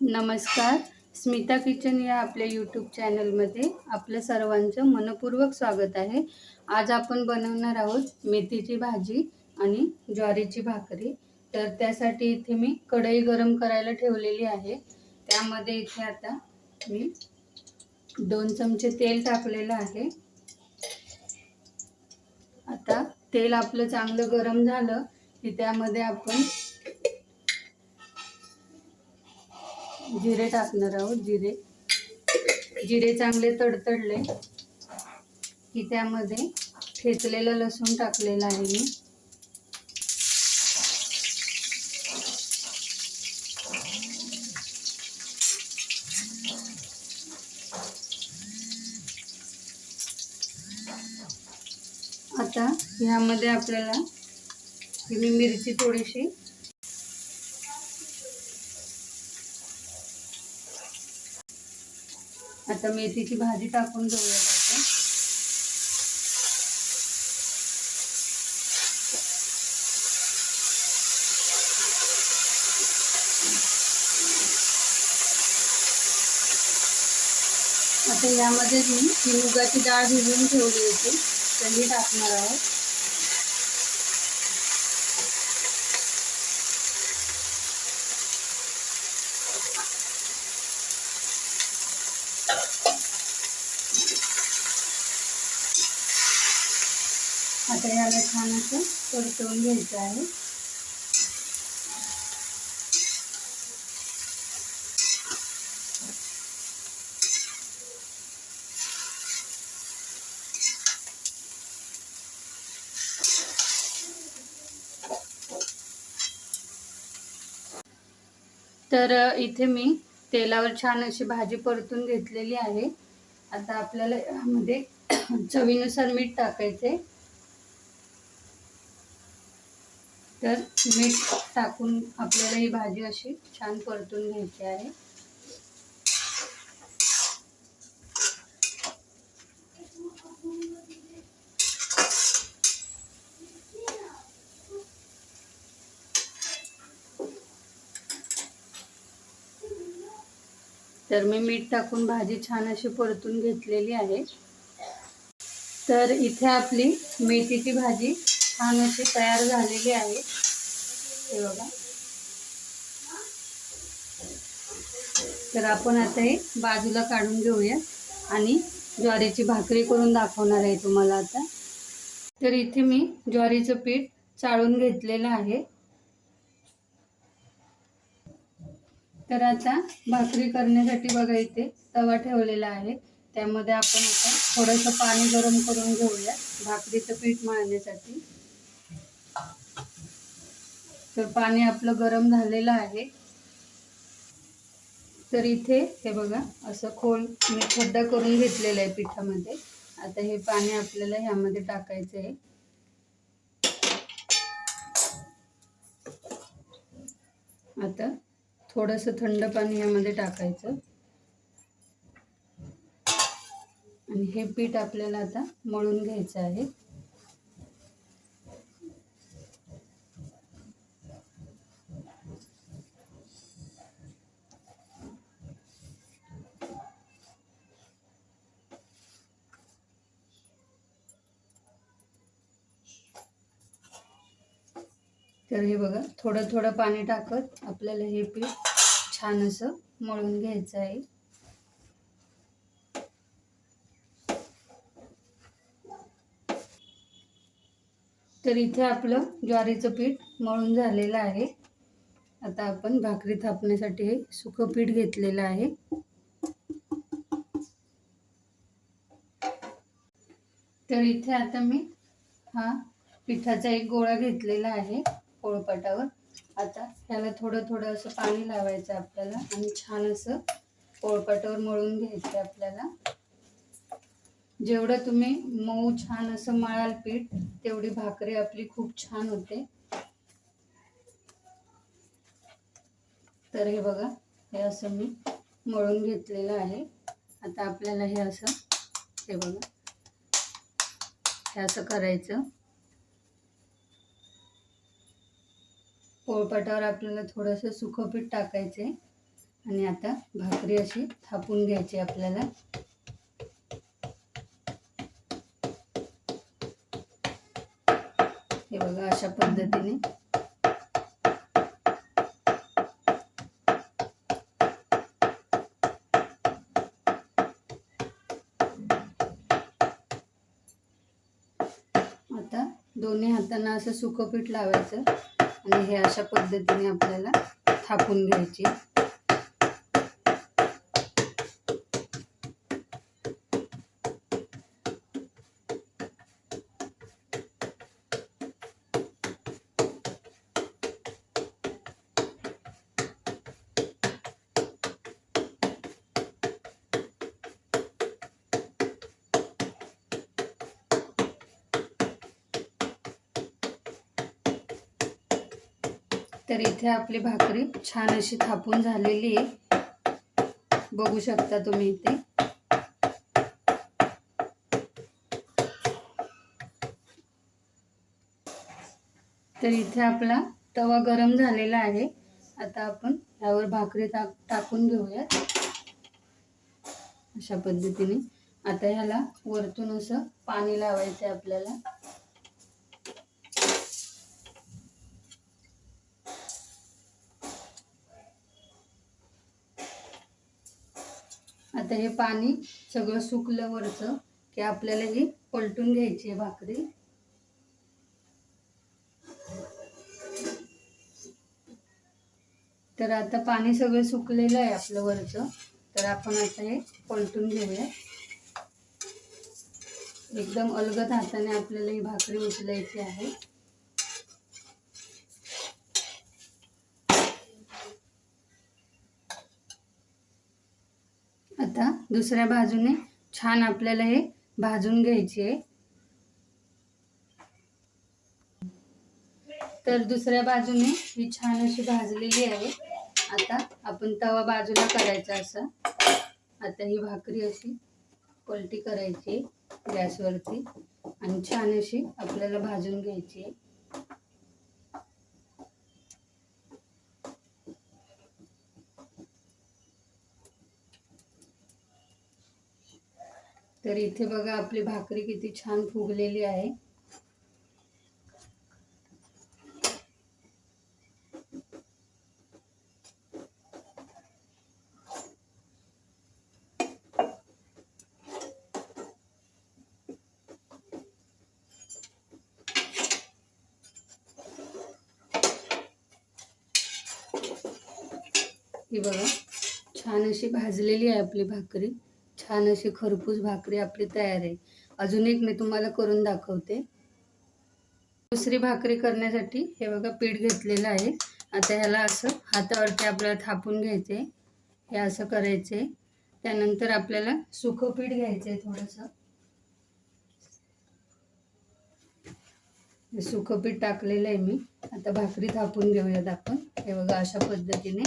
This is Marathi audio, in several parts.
नमस्कार. स्मिता किचन या आपल्या यूट्यूब चॅनलमध्ये आपलं सर्वांचं मनपूर्वक स्वागत आहे. आज आपण बनवणार आहोत मेथीची भाजी आणि ज्वारीची भाकरी. तर त्यासाठी इथे मी कढई गरम करायला ठेवलेली आहे. त्यामध्ये इथे आता मी दोन चमचे तेल टाकलेलं आहे. आता तेल आपलं चांगलं गरम झालं की त्यामध्ये आपण जिरे टाकणार आहोत जिरे. जिरे चांगले तडतडले की त्यामध्ये ठेचलेलं लसूण टाकलेलं आहे मी. आता ह्यामध्ये आपल्याला ही मिरची थोडीशी आता मेथीची भाजी टाकून घेऊया आपण आता यामध्ये मी मुगाची डाळ भिजवून ठेवली होती. तरी टाकणार आहोत. आता याला छान असं परतवून घ्यायचं आहे. तर इथे मी तेलावर छान अशी भाजी परतून घेतलेली आहे. आता आपल्याला यामध्ये चवीनुसार मीठ टाकायचे तर मीठ टाकून आपल्याला ही भाजी अशी छान परतून घ्यायची आहे. तर मी मीठ टाकून भाजी छान अशी परतून घेतलेली आहे. तर इथे आपली मेथीची भाजी छान अशी तयार झालेली आहे. हे बघा. तर आपण आता हे बाजूला काढून घेऊया आणि ज्वारीची भाकरी करून दाखवणार आहे तुम्हाला आता. तर इथे मी ज्वारीचं पीठ चाळून घेतलेलं आहे. तर आता भाकरी करण्यासाठी बघा इथे तवा ठेवलेला आहे. त्यामध्ये आपण आता थोडंसं पाणी गरम करून घेऊया भाकरीचं पीठ मळण्यासाठी. तर पाणी आपलं गरम झालेलं आहे. तर इथे हे बघा असं खोल मी खड्डा करून घेतलेलं आहे पिठामध्ये. आता हे पाणी आपल्याला ह्यामध्ये टाकायचं आहे. आता थोडंसं थंड पाणी यामध्ये टाकायचं. आणि हे पीठ आपल्याला आता मळून घ्यायचं आहे. तर हे बघा थोडं थोडं पाणी टाकत आपल्याला हे पीठ छान असं मळून घ्यायचं आहे. तर इथे आपलं ज्वारीचं पीठ मळून झालेलं आहे. आता आपण भाकरी थापण्यासाठी हे सुकं पीठ घेतलेलं आहे. तर इथे आता मी हा पिठाचा एक गोळा घेतलेला आहे. पोळपाटावर. आता ह्याला थोडं थोडं असं पाणी लावायचं आपल्याला आणि छान असं पोळपाटावर मळून घ्यायचं आपल्याला. जेवढं तुम्ही मऊ छान असं मळाल पीठ तेवढी भाकरी आपली खूप छान होते. तर हे बघा हे असं मी मळून घेतलेलं आहे. आता आपल्याला हे असं हे बघा हे असं करायचं. पोळपाटावर आपल्याला थोडंसं सुकं पीठ टाकायचं आहे आणि आता भाकरी अशी थापून घ्यायची आपल्याला. हे बघा अशा पद्धतीने. आता दोन्ही हातांना असं सुकं पीठ लावायचं. आणि हे अशा पद्धतीने आपल्याला थापून घ्यायचे. तर इथे आपली भाकरी छान अशी थापून झालेली आहे. बघू शकता तुम्ही इथे. तर इथे आपला तवा गरम झालेला आहे. आता आपण यावर भाकरी टाक टाकून घेऊयात. अशा पद्धतीने. आता ह्याला वरतून असं पाणी लावायचं आहे आपल्याला. आता हे पाणी सगळं सुकलं वरचं की आपल्याला ही पलटून घ्यायची आहे भाकरी. तर आता पाणी सगळं सुकलेलं आहे आपलं वरचं. तर आपण आता हे पलटून घेऊया. एकदम अलगद हाताने आपल्याला ही भाकरी उचलायची आहे. आता दुसऱ्या बाजूने छान आपल्याला हे भाजून घ्यायची आहे. तर दुसऱ्या बाजूने ही छान अशी भाजलेली आहे. आता आपण तवा बाजूला करायचा असा. आता ही भाकरी अशी पलटी करायची गॅसवरती. आणि छान अशी आपल्याला भाजून घ्यायची आहे. तर इथे बघा, आपली भाकरी किती छान फुगलेली आहे. ही बघा, छान अशी भाजलेली आहे आपली भाकरी. छान अशी खरपूस भाकरी आपली तयार आहे. अजून एक मी तुम्हाला करून दाखवते. दुसरी भाकरी करण्यासाठी हे बघा पीठ घेतलेलं आहे. आता ह्याला असं हातावरती आपल्याला थापून घ्यायचे हे असं करायचे त्यानंतर आपल्याला सुखं पीठ घ्यायचं आहे थोडंसं सुखं पीठ टाकलेलं आहे मी. आता भाकरी थापून घेऊयात आपण. हे बघा अशा पद्धतीने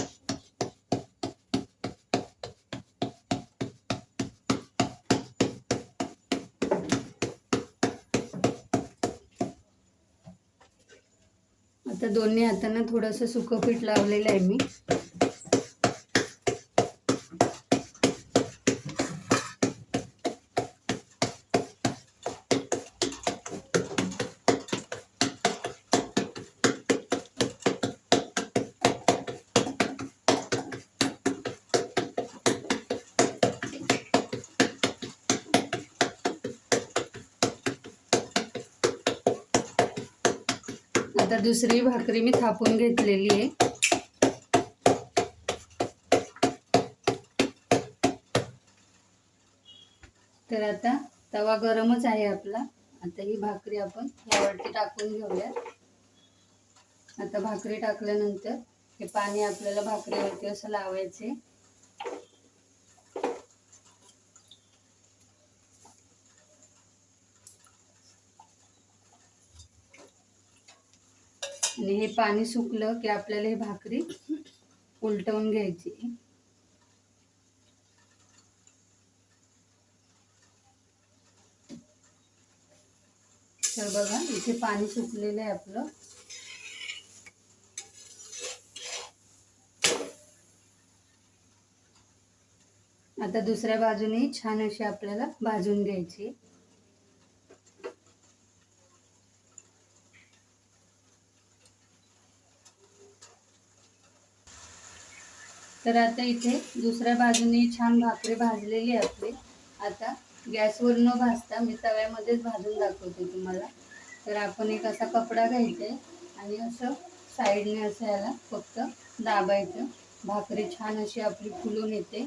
आता दोन्ही हातांना थोडंसं सुकं पीठ लावलेलं आहे मी. आता दुसरी भाकरी मी थापून घेतलेली आहे. तर आता तवा गरमच आहे आपला. आता ही भाकरी आपण यावरती टाकून घेऊया आता भाकरी टाकल्यानंतर हे पाणी आपल्याला भाकरीवरती असं लावायचे. आणि हे पाणी सुकलं की आपल्याला ही भाकरी उलटवून घ्यायची. तर बघा इथे पाणी सुकलेलं आहे आपलं. आता दुसऱ्या बाजूने छान अशी आपल्याला भाजून घ्यायची. तर आता इथे दुसऱ्या बाजूने छान भाकरी भाजलेली आहे आपली. आता गॅसवर न भाजता मी तव्यामध्येच भाजून दाखवते तुम्हाला. तर आपण एक असा कपडा घ्यायचा आहे आणि असं साईडने असं याला फक्त दाबायचं. भाकरी छान अशी आपली फुलून येते.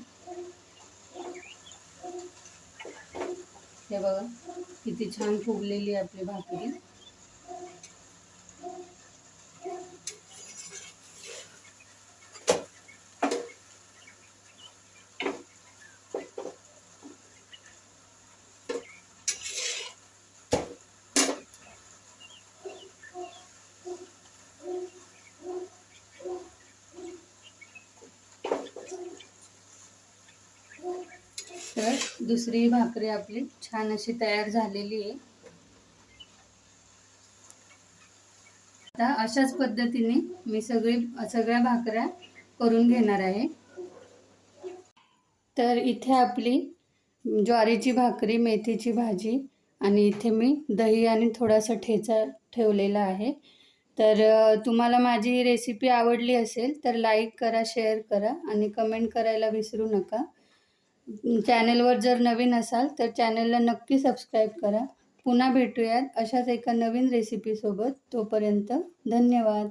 हे बघा किती छान फुगलेली आहे आपली भाकरी. तर दुसरी भाकरी आपली छान अशी तयार झालेली आहे. आता अशाच पद्धतीने मी सगळी सगळ्या भाकऱ्या करून घेणार आहे. तर इथे आपली ज्वारीची भाकरी मेथीची भाजी आणि इथे मी दही आणि थोडासा ठेचा ठेवलेला आहे. तर तुम्हाला माझी ही रेसिपी आवडली असेल तर लाईक करा शेअर करा आणि कमेंट करायला विसरू नका. चॅनेलवर जर नवीन असाल तर चॅनेलला नक्की सबस्क्राईब करा. पुन्हा भेटूयात अशाच एका नवीन रेसिपीसोबत तोपर्यंत धन्यवाद.